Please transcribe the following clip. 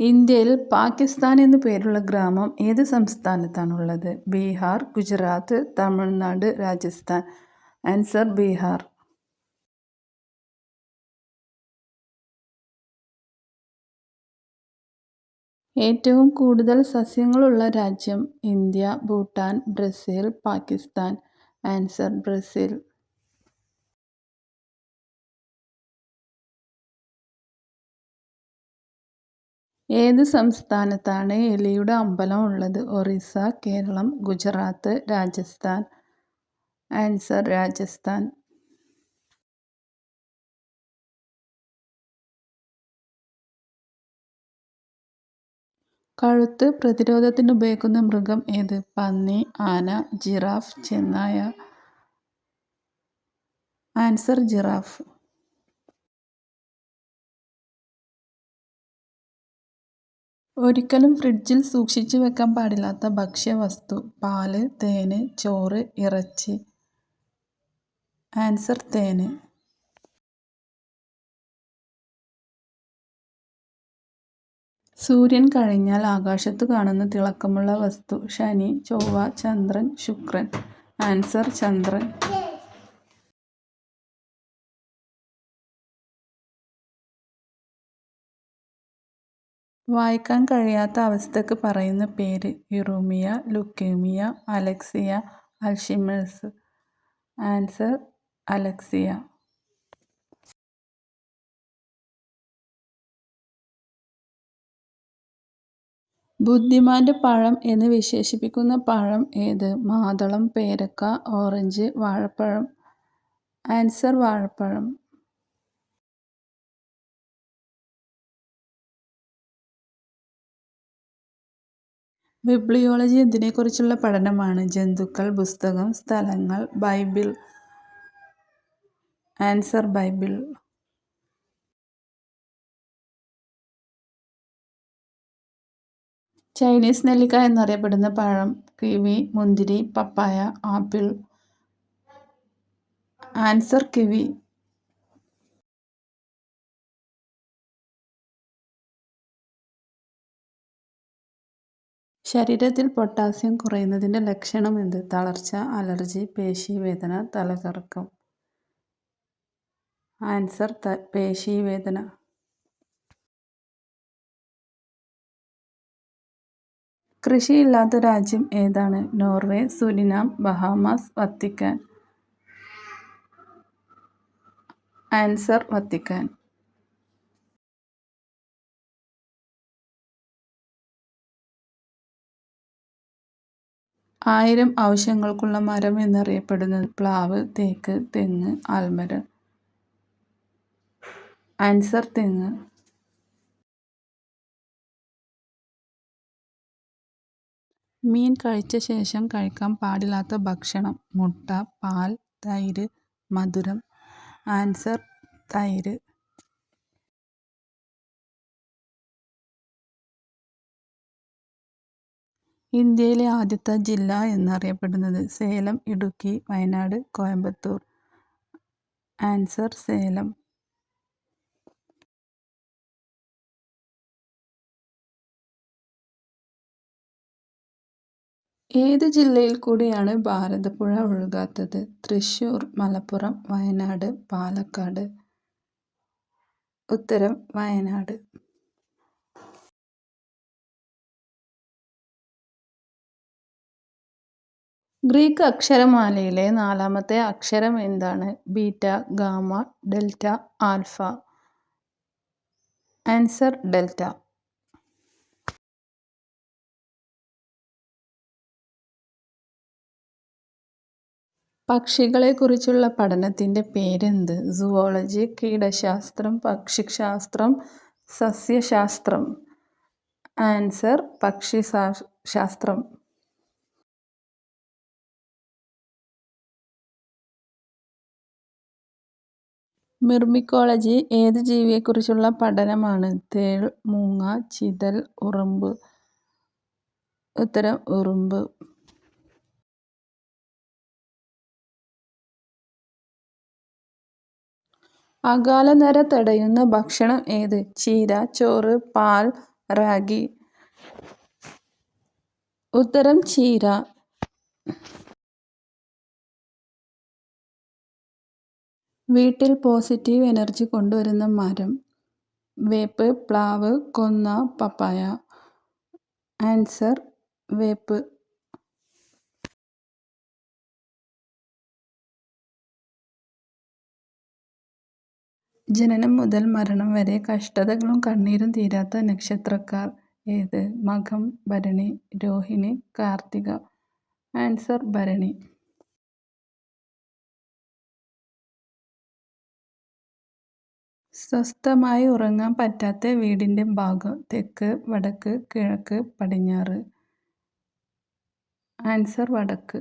ഇന്ത്യയിൽ പാകിസ്ഥാൻ എന്നു പേരുള്ള ഗ്രാമം ഏത് സംസ്ഥാനത്താണുള്ളത്? ബീഹാർ ഗുജറാത്ത് തമിഴ്നാട് രാജസ്ഥാൻ. ആൻസർ ബീഹാർ. ഏറ്റവും കൂടുതൽ സസ്യങ്ങളുള്ള രാജ്യം India Bhutan Brazil Pakistan. Answer Brazil. ഏത് സംസ്ഥാനത്താണ് എലിയുടെ അമ്പലം ഉള്ളത്? ഒറീസ കേരളം ഗുജറാത്ത് രാജസ്ഥാൻ. ആൻസർ രാജസ്ഥാൻ. കഴുത്ത് പ്രതിരോധത്തിന് ഉപയോഗിക്കുന്ന മൃഗം ഏത്? പന്നി ആന ജിറാഫ് ചെന്നായ. Answer giraffe. ഒരിക്കലും ഫ്രിഡ്ജിൽ സൂക്ഷിച്ചു വെക്കാൻ പാടില്ലാത്ത ഭക്ഷ്യവസ്തു പാൽ തേന് ചോറ് ഇറച്ചി. ആൻസർ തേന്. സൂര്യൻ കഴിഞ്ഞാൽ ആകാശത്ത് കാണുന്ന തിളക്കമുള്ള വസ്തു ശനി ചൊവ്വ ചന്ദ്രൻ ശുക്രൻ. ആൻസർ ചന്ദ്രൻ. വായിക്കാൻ കഴിയാത്ത അവസ്ഥക്ക് പറയുന്ന പേര് uraemia leukaemia alexia Alzheimer's. Answer alexia. ബുദ്ധിമാന്റെ പഴം എന്ന് വിശേഷിപ്പിക്കുന്ന പഴം ഏത്? മാതളം പേരക്ക ഓറഞ്ച് വാഴപ്പഴം. ആൻസർ വാഴപ്പഴം. ബിബ്ലിയോളജി എന്തിനെക്കുറിച്ചുള്ള പഠനമാണ്? ജന്തുക്കൾ പുസ്തകം സ്ഥലങ്ങൾ ബൈബിൾ. Answer Bible. ചൈനീസ് നെല്ലിക്ക എന്നറിയപ്പെടുന്ന പഴം കിവി മുന്തിരി പപ്പായ ആപ്പിൾ. Answer kiwi. ശരീരത്തിൽ പൊട്ടാസ്യം കുറയുന്നതിന്റെ ലക്ഷണം എന്ത്? തളർച്ച അലർജി പേശീവേദന തലകറക്കം. ആൻസർ പേശീവേദന. കൃഷിയില്ലാത്ത രാജ്യം ഏതാണ്? Norway Suriname Bahamas Vatican. Answer Vatican. ആയിരം ആവശ്യങ്ങൾക്കുള്ള മരം എന്നറിയപ്പെടുന്നത്. പ്ലാവ് തേക്ക് തെങ്ങ് ആൽമരം. ആൻസർ തെങ്ങ്. മീൻ കഴിച്ച ശേഷം കഴിക്കാൻ പാടില്ലാത്ത ഭക്ഷണം. മുട്ട പാൽ തൈര് മധുരം. ആൻസർ തൈര്. ഇന്ത്യയിലെ ആദ്യത്തെ ജില്ല എന്നറിയപ്പെടുന്നത് സേലം ഇടുക്കി വയനാട് കോയമ്പത്തൂർ. ആൻസർ സേലം. ഏത് ജില്ലയിൽ കൂടിയാണ് ഭാരതപ്പുഴ ഒഴുകാത്തത്? തൃശ്ശൂർ മലപ്പുറം വയനാട് പാലക്കാട്. ഉത്തരം വയനാട്. ഗ്രീക്ക് അക്ഷരമാലയിലെ നാലാമത്തെ അക്ഷരം എന്താണ്? Beta gamma delta alpha. Answer delta. പക്ഷികളെക്കുറിച്ചുള്ള പഠനത്തിന്റെ പേരെന്ത്? സുവോളജി കീടശാസ്ത്രം പക്ഷിശാസ്ത്രം സസ്യശാസ്ത്രം. ആൻസർ പക്ഷി മിർമിക്കോളജി ഏത് ജീവിയെക്കുറിച്ചുള്ള പഠനമാണ്? തേൾ മൂങ്ങ ചിതൽ ഉറുമ്പ്. ഉത്തരം ഉറുമ്പ്. അകാലനര തടയുന്ന ഭക്ഷണം ഏത്? ചീര ചോറ് പാൽ റാഗി. ഉത്തരം ചീര. വീട്ടിൽ പോസിറ്റീവ് എനർജി കൊണ്ടുവരുന്ന മരം. വേപ്പ് പ്ലാവ് കൊന്ന പപ്പായ. ആൻസർ വേപ്പ്. ജനനം മുതൽ മരണം വരെ കഷ്ടതകളും കണ്ണീരും തീരാത്ത നക്ഷത്രക്കാർ ഏത്? മകം ഭരണി രോഹിണി കാർത്തിക. ആൻസർ ഭരണി. സ്വസ്ഥമായി ഉറങ്ങാൻ പറ്റാത്ത വീടിന്റെ ഭാഗം തെക്ക് വടക്ക് കിഴക്ക് പടിഞ്ഞാറ്. ആൻസർ വടക്ക്.